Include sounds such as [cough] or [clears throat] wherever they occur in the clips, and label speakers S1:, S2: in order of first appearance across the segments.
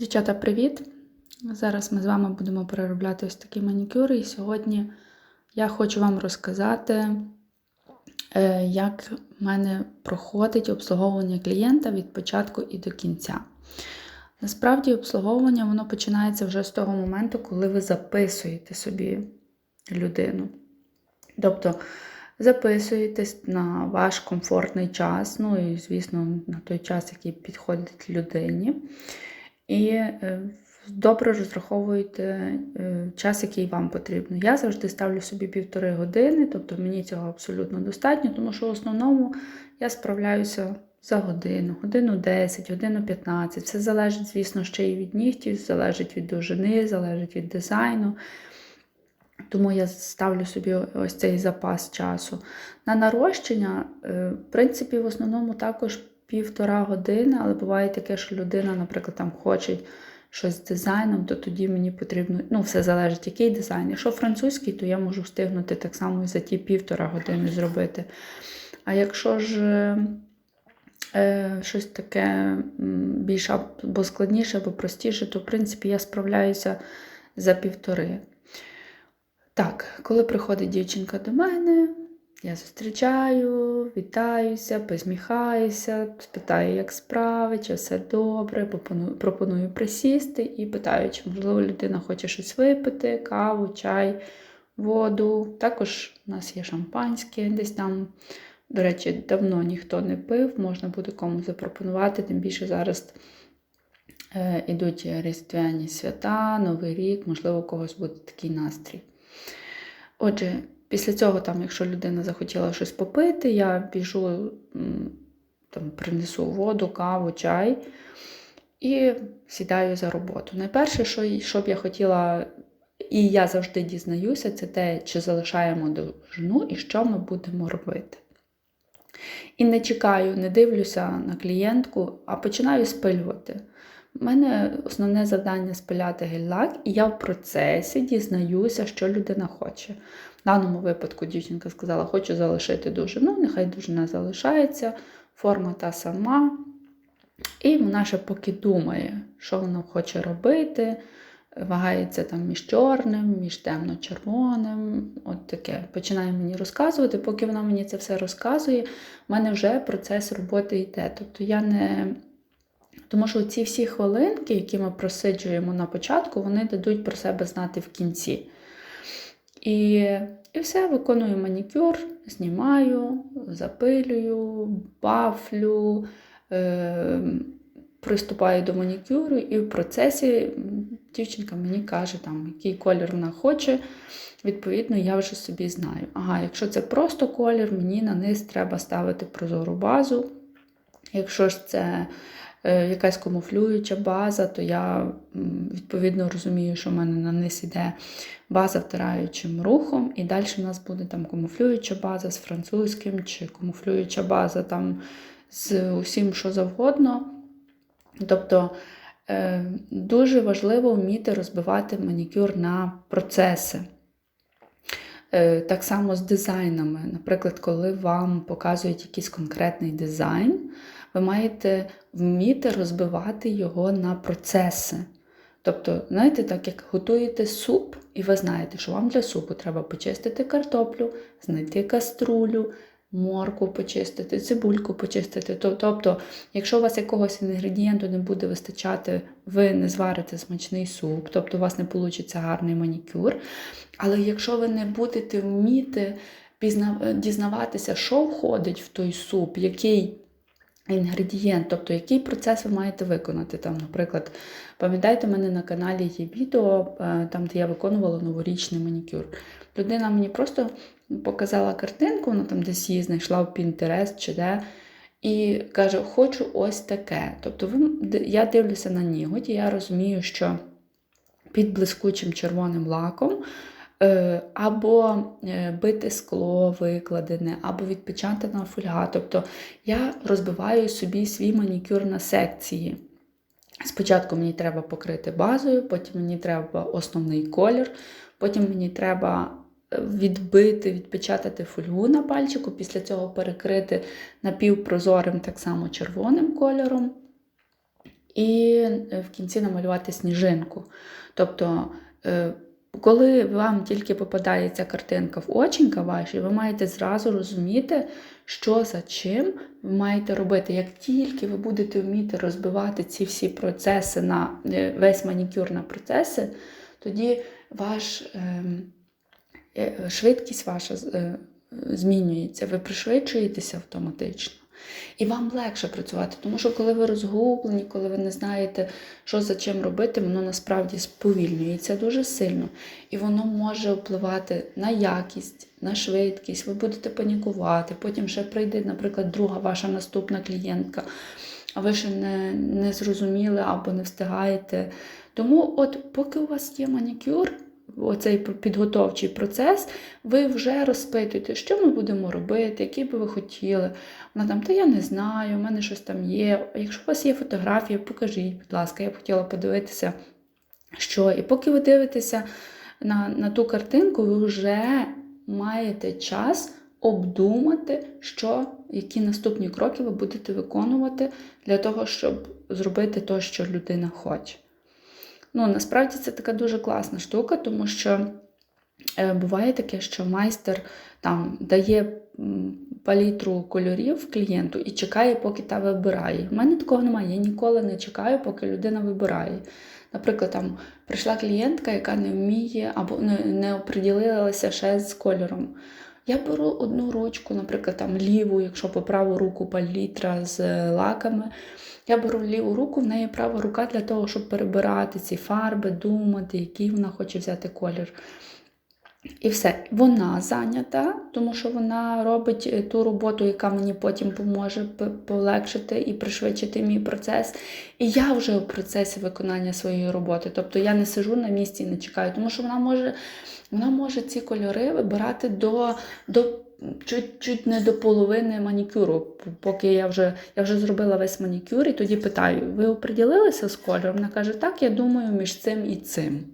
S1: Дівчата, привіт! Зараз ми з вами будемо переробляти ось такі манікюри. І сьогодні я хочу вам розказати, е, як в мене проходить обслуговування клієнта від початку і до кінця. Насправді, обслуговування воно починається вже з того моменту, коли ви записуєте собі людину. Тобто записуєтесь на ваш комфортний час, ну і, звісно, на той час, який підходить людині. І е, добре розраховуєте е, час, який вам потрібен. Я завжди ставлю собі півтори години, тобто мені цього абсолютно достатньо, тому що в основному я справляюся за годину, годину 10, годину 15. Все залежить, звісно, ще і від нігтів, залежить від довжини, залежить від дизайну. Тому я ставлю собі ось цей запас часу. На нарощення, е, в принципі, в основному також півтора години, але буває таке, що людина, наприклад, там хоче щось з дизайном, то тоді мені потрібно, ну, все залежить, який дизайн. Якщо французький, то я можу встигнути так само і за ті півтора години зробити. А якщо ж е, щось таке більш або складніше, або простіше, то в принципі я справляюся за півтори. Так, коли приходить дівчинка до мене, я зустрічаю, вітаюся, посміхаюся, спитаю, як справи, чи все добре, пропоную, присісти і питаю, чи, можливо, людина хоче щось випити, каву, чай, воду. Також у нас є шампанське, десь там, до речі, давно ніхто не пив, можна буде комусь запропонувати, тим більше зараз е, ідуть різдвяні свята, Новий рік, можливо, у когось буде такий настрій. Отже, Після цього, там, якщо людина захотіла щось попити, я біжу, там, принесу воду, каву, чай і сідаю за роботу. Найперше, що що б я хотіла, і я завжди дізнаюся, це те, чи залишаємо довжину і що ми будемо робити. І не чекаю, не дивлюся на клієнтку, а починаю спилювати. У мене основне завдання спиляти гель-лак, і я в процесі дізнаюся, що людина хоче. В даному випадку дівчинка сказала, хочу залишити довжину, нехай довжина залишається, форма та сама. І вона ще поки думає, що вона хоче робити. Вагається там між чорним, між темно-червоним. От таке. Починає мені розказувати. Поки вона мені це все розказує, в мене вже процес роботи йде. Тобто я не. Тому що ці всі хвилинки, які ми просиджуємо на початку, вони дадуть про себе знати в кінці. І і все, виконую манікюр, знімаю, запилюю, бафлю, е, приступаю до манікюру, і в процесі дівчинка мені каже, там, який колір вона хоче. Відповідно, я вже собі знаю. Ага, якщо це просто колір, мені на низ треба ставити прозору базу. Якщо ж це якась камуфлююча база, то я відповідно розумію, що в мене на низ іде база втираючим рухом, і далі в нас буде там камуфлююча база з французьким, чи камуфлююча база там з усім, що завгодно. Тобто е, дуже важливо вміти розбивати манікюр на процеси. Е, так само з дизайнами. Наприклад, коли вам показують якийсь конкретний дизайн, ви маєте вміти розбивати його на процеси. Тобто, знаєте, так як готуєте суп, і ви знаєте, що вам для супу треба почистити картоплю, знайти каструлю, морку почистити, цибульку почистити. Тобто, якщо у вас якогось інгредієнту не буде вистачати, ви не зварите смачний суп, тобто у вас не вийде гарний манікюр. Але якщо ви не будете вміти дізнаватися, що входить в той суп, який інгредієнт, тобто який процес ви маєте виконати. Там, Наприклад, пам'ятаєте, у мене на каналі є відео, е, там, де я виконувала новорічний манікюр. Людина мені просто показала картинку, вона там десь її знайшла в Pinterest чи де. І каже, хочу ось таке. Тобто ви, я дивлюся на ніготь, і я розумію, що під блискучим червоним лаком або е, бити скло викладене, або відпечатана фольга. Тобто я розбиваю собі свій манікюр на секції. Спочатку мені треба покрити базою, потім мені треба основний колір, потім мені треба е, відбити, відпечатати фольгу на пальчику, після цього перекрити напівпрозорим так само червоним кольором. і е, в кінці намалювати сніжинку. Тобто, е, коли вам тільки попадається картинка в оченька ваші, ви маєте зразу розуміти, що за чим ви маєте робити. Як тільки ви будете вміти розбивати ці всі процеси на е, весь манікюр на процеси, тоді ваш, ем, е, швидкість ваша е, змінюється, ви пришвидшуєтеся автоматично. І вам легше працювати, тому що коли ви розгублені, коли ви не знаєте, що за чим робити, воно насправді сповільнюється дуже сильно. І воно може впливати на якість, на швидкість, ви будете панікувати. Потім ще прийде, наприклад, друга ваша наступна клієнтка, а ви ще не, не зрозуміли або не встигаєте. Тому, от, поки у вас є манікюр, оцей підготовчий процес, ви вже розпитуєте, що ми будемо робити, які би ви хотіли. Вона там, та я не знаю, у мене щось там є. Якщо у вас є фотографії, покажіть, будь ласка, я б хотіла подивитися, що. І поки ви дивитеся на, на ту картинку, ви вже маєте час. Обдумати, що, які наступні кроки ви будете виконувати для того, щоб зробити те, що людина хоче. Ну, насправді це така дуже класна штука, тому що е, буває таке, що майстер там дає палітру кольорів клієнту і чекає, поки та вибирає. У мене такого немає. Я ніколи не чекаю, поки людина вибирає. Наприклад, там прийшла клієнтка, яка не вміє або не, оприділилася ще з кольором. Я беру одну ручку, наприклад, там ліву, якщо по праву руку палітра з лаками. Я беру ліву руку, в неї права рука для того, щоб перебирати ці фарби, думати, який вона хоче взяти колір. І все, вона зайнята, тому що вона робить е, ту роботу, яка мені потім поможе полегшити і пришвидшити мій процес. І я вже у процесі виконання своєї роботи. Тобто я не сижу на місці і не чекаю, тому що вона може вона може ці кольори вибирати до до чуть-чуть не до половини манікюру, поки я вже я вже зробила весь манікюр, і тоді питаю: ви оприділилися з кольором? Вона каже, так, я думаю, між цим і цим.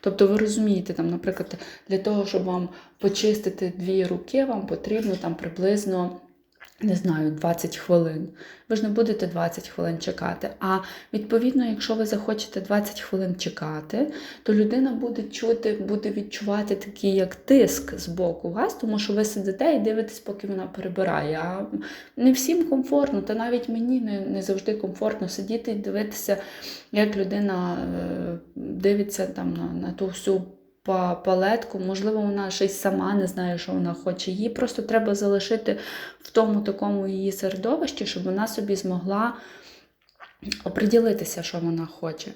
S1: Тобто, ви розумієте, там, наприклад, для того, щоб вам почистити дві руки, вам потрібно там приблизно не знаю, 20 хвилин. Ви ж не будете 20 хвилин чекати. А відповідно, якщо ви захочете 20 хвилин чекати, то людина буде чути, буде відчувати такий як тиск з боку вас, тому що ви сидите і дивитесь, поки вона перебирає. А не всім комфортно, та навіть мені не, не завжди комфортно сидіти і дивитися, як людина е, дивиться там на, на ту всю палетку, можливо, вона щось сама не знає, що вона хоче. Її просто треба залишити в тому такому її середовищі, щоб вона собі змогла оприділитися, що вона хоче.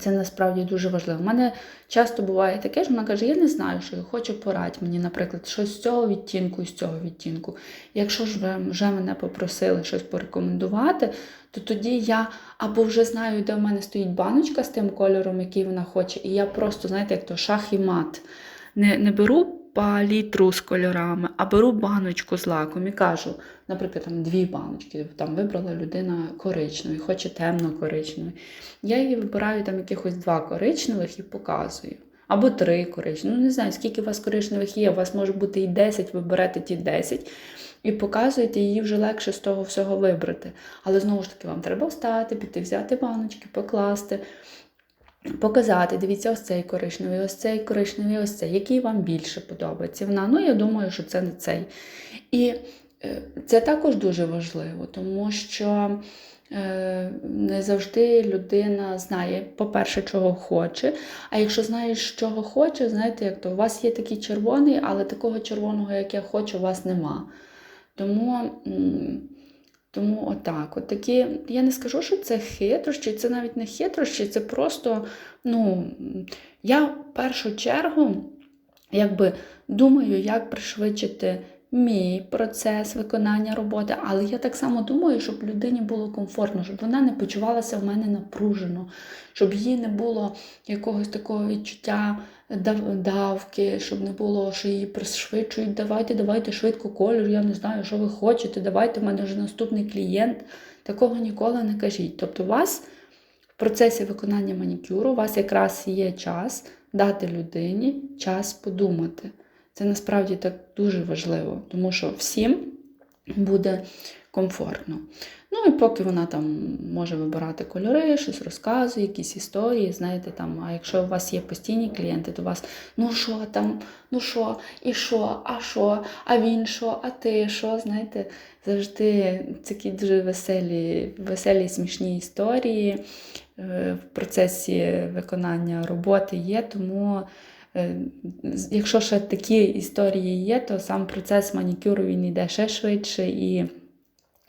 S1: Це насправді дуже важливо. У мене часто буває таке, що вона каже, я не знаю, що я хочу порадь мені, наприклад, щось з цього відтінку і з цього відтінку. Якщо ж ви вже мене попросили щось порекомендувати, то тоді я або вже знаю, де в мене стоїть баночка з тим кольором, який вона хоче, і я просто, знаєте, як то шах і мат. Не, не беру палітру з кольорами, а беру баночку з лаком і кажу, наприклад, там дві баночки, там вибрала людина коричневий, хоче темно-коричневий. Я її вибираю там якихось два коричневих і показую. Або три коричневі. Ну, не знаю, скільки у вас коричневих є, у вас може бути і 10, ви берете ті 10 і показуєте, її вже легше з того всього вибрати. Але знову ж таки, вам треба встати, піти, взяти баночки, покласти показати, дивіться, ось цей коричневий, ось цей коричневий, ось цей, який вам більше подобається. Вона, ну, я думаю, що це не цей. І е, це також дуже важливо, тому що е, не завжди людина знає, по-перше, чого хоче. А якщо знаєш, чого хоче, знаєте, як то у вас є такий червоний, але такого червоного, як я хочу, у вас нема. Тому. Тому отак. От такі, я не скажу, що це хитрощі, це навіть не хитрощі, це просто, ну, я в першу чергу якби думаю, як пришвидшити мій процес виконання роботи, але я так само думаю, щоб людині було комфортно, щоб вона не почувалася в мене напружено, щоб їй не було якогось такого відчуття давки, щоб не було, що її пришвидшують. Давайте, давайте швидко кольор, я не знаю, що ви хочете, давайте в мене вже наступний клієнт. Такого ніколи не кажіть. Тобто, у вас в процесі виконання манікюру у вас якраз є час дати людині час подумати. Це насправді так дуже важливо, тому що всім буде комфортно. Ну і поки вона там може вибирати кольори, щось розказує, якісь історії, знаєте, там, а якщо у вас є постійні клієнти, то у вас ну що там, ну що, і що, а що, а він що, а ти що, знаєте, завжди такі дуже веселі, веселі смішні історії е, в процесі виконання роботи є, тому. е, Якщо ще такі історії є, то сам процес манікюру він йде ще швидше і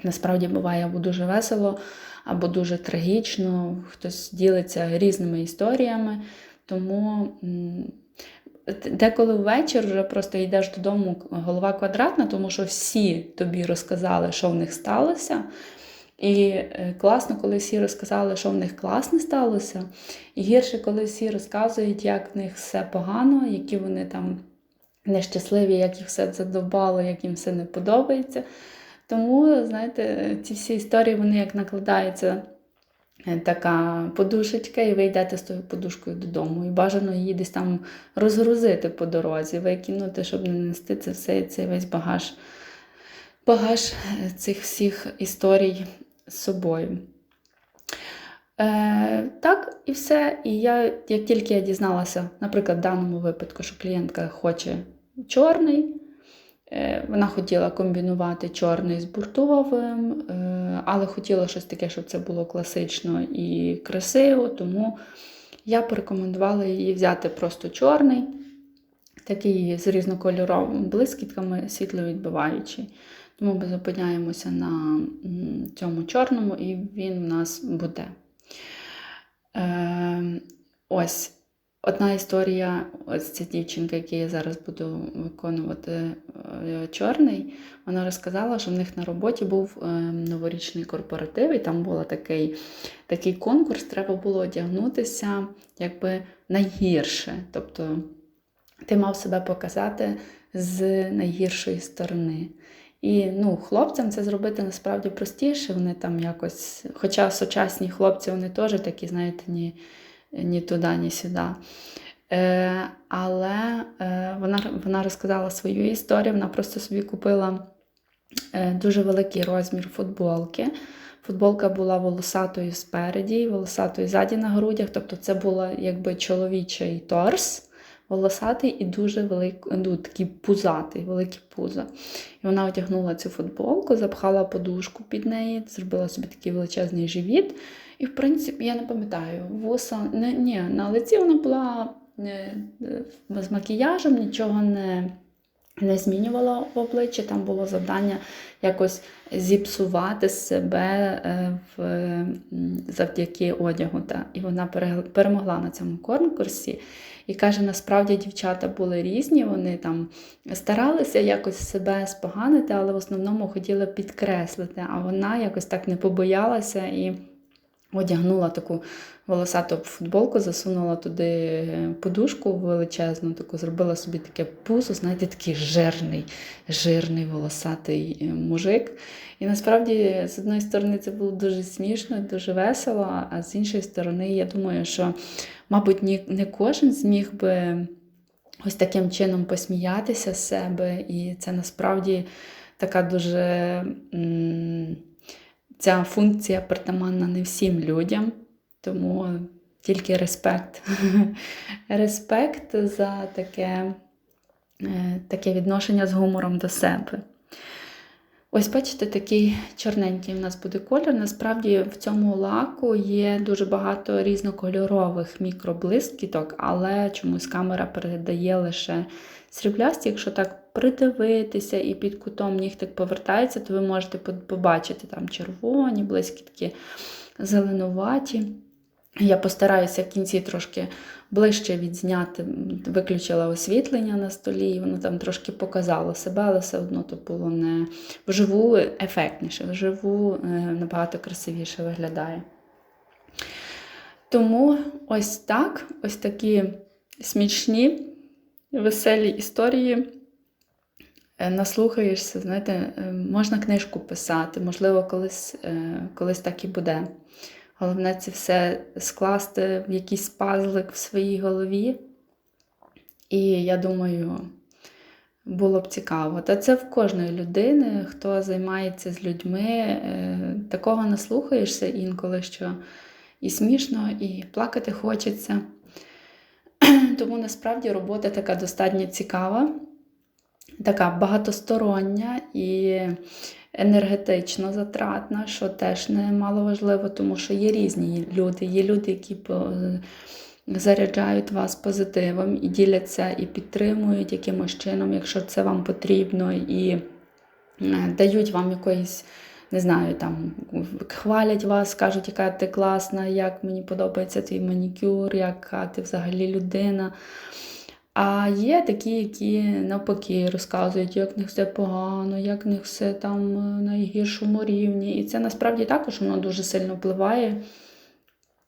S1: Насправді буває або дуже весело, або дуже трагічно. Хтось ділиться різними історіями. Тому деколи ввечір вже просто йдеш додому, голова квадратна, тому що всі тобі розказали, що в них сталося. І е, класно, коли всі розказали, що в них класне сталося. І гірше, коли всі розказують, як в них все погано, які вони там нещасливі, як їх все задовбало, як їм все не подобається. Тому, знаєте, ці всі історії вони як накладаються е, така подушечка, і ви йдете з тою подушкою додому. І бажано її десь там розгрузити по дорозі, викинути, щоб не нести це все, цей весь багаж, багаж е, цих всіх історій з собою. Е, так, і все. І я, як тільки я дізналася, наприклад, в даному випадку, що клієнтка хоче чорний, Вона хотіла комбінувати чорний з буртовим, е, але хотіла щось таке, щоб це було класично і красиво, тому я порекомендувала їй взяти просто чорний, такий з різнокольоровими блискітками, світловідбиваючий. Тому ми зупиняємося на цьому чорному, і він в нас буде. Е, ось Одна історія, ось ця дівчинка, яку я зараз буду виконувати е, чорний, вона розказала, що в них на роботі був е, новорічний корпоратив, і там був такий, такий конкурс, треба було одягнутися якби найгірше. Тобто ти мав себе показати з найгіршої сторони. І ну, хлопцям це зробити насправді простіше. Вони там якось, хоча сучасні хлопці, вони теж такі, знаєте, ні ні туди, ні сюди. Е, але е, вона вона розказала свою історію. Вона просто собі купила е, дуже великий розмір футболки. Футболка була волосатою спереді, волосатою ззаді на грудях. Тобто це була якби чоловічий торс, волосатий і дуже великий, ну, такий пузатий, великий пузо. І вона одягнула цю футболку, запхала подушку під неї, зробила собі такий величезний живіт. І, в принципі, я не пам'ятаю, вуса не, ні, на лиці вона була не, з макіяжем, нічого не не змінювала в обличчі. Там було завдання якось зіпсувати себе е, в, завдяки одягу. Та. І вона перемогла на цьому конкурсі. І каже, насправді дівчата були різні, вони там старалися якось себе споганити, але в основному хотіли підкреслити. А вона якось так не побоялася і одягнула таку волосату футболку, засунула туди подушку величезну, таку зробила собі таке пузо, знаєте, такий жирний, жирний волосатий е, мужик. І насправді, з одної сторони, це було дуже смішно, дуже весело, а з іншої сторони, я думаю, що, мабуть, не кожен зміг би ось таким чином посміятися з себе. І це насправді така дуже. Ця функція притаманна не всім людям, тому тільки респект. [laughs] Респект за таке, е, таке відношення з гумором до себе. Ось, бачите, такий чорненький у нас буде колір. Насправді в цьому лаку є дуже багато різнокольорових мікроблискіток, але чомусь камера передає лише сріблясті. Якщо так придивитися і під кутом нігтик повертається, то ви можете побачити там червоні, блискітки, зеленуваті. Я постараюся в кінці трошки ближче відзняти, виключила освітлення на столі, і воно там трошки показало себе, але все одно то було не вживу ефектніше, вживу е, набагато красивіше виглядає. Тому ось так, ось такі смішні, веселі історії. Е, наслухаєшся, знаєте, е, можна книжку писати, можливо, колись, колись так і буде. Головне це все скласти в якийсь пазлик в своїй голові. І я думаю, було б цікаво. Та це в кожної людини, хто займається з людьми, е, такого наслухаєшся інколи, що і смішно, і плакати хочеться. [clears throat] Тому насправді робота така достатньо цікава, така багатостороння і енергетично затратна, що теж немало важливо, тому що є різні люди. Є люди, які заряджають вас позитивом і діляться і підтримують якимось чином, якщо це вам потрібно, і е, дають вам якоїсь. Не знаю, там хвалять вас, кажуть, яка ти класна, як мені подобається твій манікюр, яка ти взагалі людина. А є такі, які навпаки розказують, як в них все погано, як в них все там на найгіршому рівні. І це насправді також воно дуже сильно впливає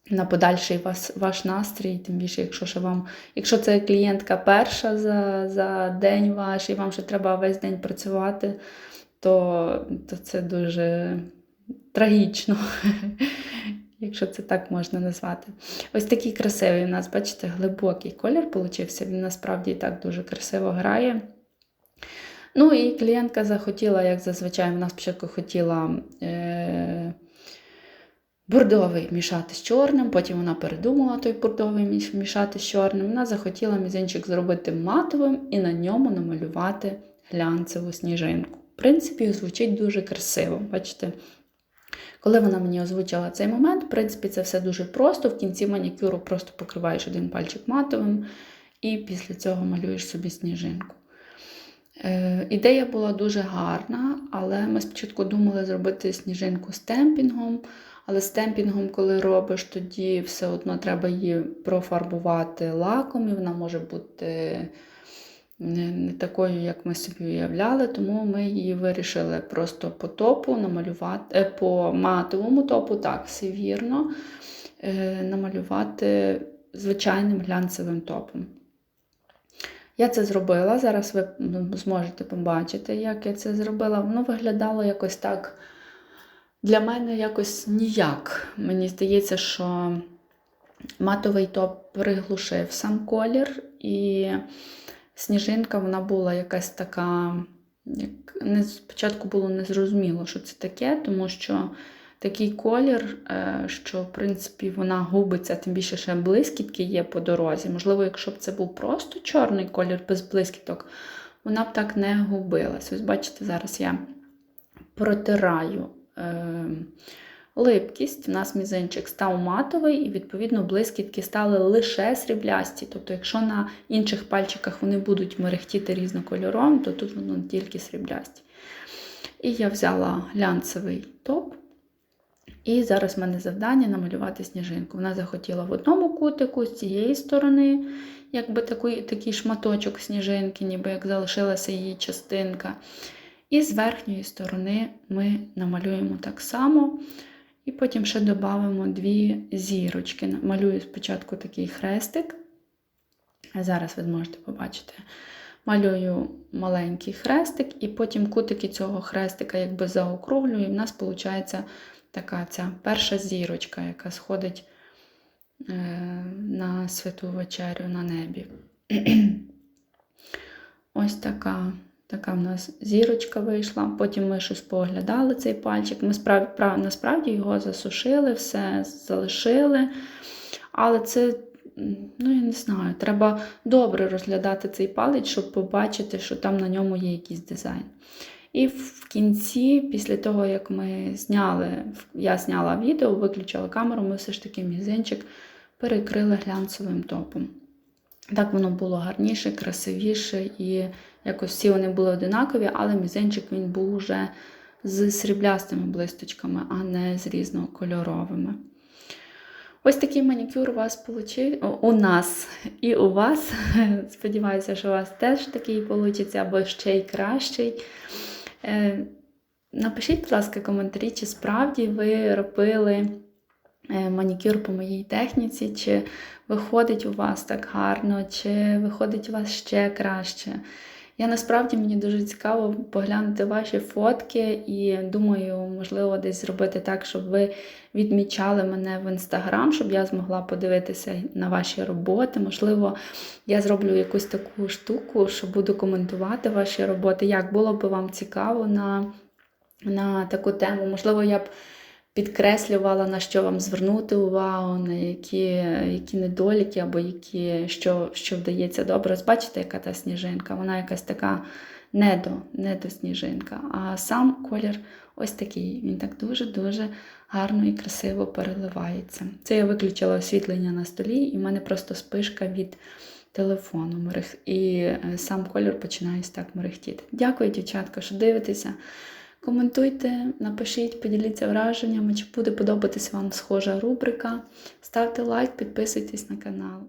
S1: на подальший вас, ваш настрій, тим більше, якщо ще вам, якщо це клієнтка перша за за день ваш, і вам ще треба весь день працювати, то, то це дуже трагічно. [laughs] Якщо це так можна назвати. Ось такий красивий у нас, бачите, глибокий колір получився. Він насправді і так дуже красиво грає. Ну і клієнтка захотіла, як зазвичай, вона спочатку хотіла е- бордовий мішати з чорним, потім вона передумала той бордовий мішати з чорним. Вона захотіла мізинчик зробити матовим і на ньому намалювати глянцеву сніжинку. В принципі, звучить дуже красиво. Бачите? Коли вона мені озвучила цей момент, в принципі, це все дуже просто. В кінці манікюру просто покриваєш один пальчик матовим, і після цього малюєш собі сніжинку. Е, ідея була дуже гарна, але ми спочатку думали зробити сніжинку з темпінгом. Але з темпінгом, коли робиш, тоді все одно треба її профарбувати лаком, і вона може бути не, не такою, як ми собі уявляли, тому ми її вирішили просто по топу намалювати, е, по матовому топу, так, все вірно, е, намалювати звичайним глянцевим топом. Я це зробила, зараз ви зможете побачити, як я це зробила. Воно виглядало якось так для мене якось ніяк. Мені здається, що матовий топ приглушив сам колір, і сніжинка вона була якась така, як не, спочатку було незрозуміло, що це таке, тому що такий колір, е, що, в принципі, вона губиться, тим більше ще блискітки є по дорозі. Можливо, якщо б це був просто чорний колір без блискіток, вона б так не губилась. Ось, бачите, зараз я протираю. Ем, липкість, у нас мізинчик став матовий, і, відповідно, блискітки стали лише сріблясті. Тобто, якщо на інших пальчиках вони будуть мерехтіти різнокольором, то тут воно тільки сріблясті. І я взяла глянцевий топ. І зараз в мене завдання намалювати сніжинку. Вона захотіла в одному кутику, з цієї сторони, якби такий, такий шматочок сніжинки, ніби як залишилася її частинка. І з верхньої сторони ми намалюємо так само. І потім ще додамо дві зірочки. Малюю спочатку такий хрестик. Зараз ви зможете побачити. Малюю маленький хрестик, і потім кутики цього хрестика якби заокруглюю, і в нас виходить така ця перша зірочка, яка сходить е, на святу вечерю на небі. [clears throat] Ось така Така в нас зірочка вийшла. Потім ми щось поглядали цей пальчик. Ми справ... насправді його засушили, все залишили. Але це, ну я не знаю, треба добре розглядати цей палець, щоб побачити, що там на ньому є якийсь дизайн. І в кінці, після того, як ми зняли, я зняла відео, виключила камеру, ми все ж таки мізинчик перекрили глянцевим топом. Так воно було гарніше, красивіше і якось всі вони були одинакові, але мізинчик він був вже з сріблястими блисточками, а не з різнокольоровими. Ось такий манікюр у вас получив, у нас і у вас. [laughs] Сподіваюся, що у вас теж такий вийде, або ще й кращий. Е, напишіть, будь ласка, коментарі, чи справді ви робили е, манікюр по моїй техніці, чи виходить у вас так гарно, чи виходить у вас ще краще. Я насправді мені дуже цікаво поглянути ваші фотки і думаю, можливо, десь зробити так, щоб ви відмічали мене в інстаграм, щоб я змогла подивитися на ваші роботи. Можливо, я зроблю якусь таку штуку, що буду коментувати ваші роботи. Як було б вам цікаво на, на таку тему? Можливо, я б підкреслювала, на що вам звернути увагу, на які, які недоліки або які, що, що вдається добре. Ось бачите, яка та сніжинка? Вона якась така недо, недосніжинка. А сам колір ось такий. Він так дуже-дуже гарно і красиво переливається. Це я виключила освітлення на столі, і в мене просто спишка від телефону. мерех- І е, сам колір починає так мерехтіти. Дякую, дівчатка, що дивитеся. Коментуйте, напишіть, поділіться враженнями, чи буде подобатись вам схожа рубрика. Ставте лайк, підписуйтесь на канал.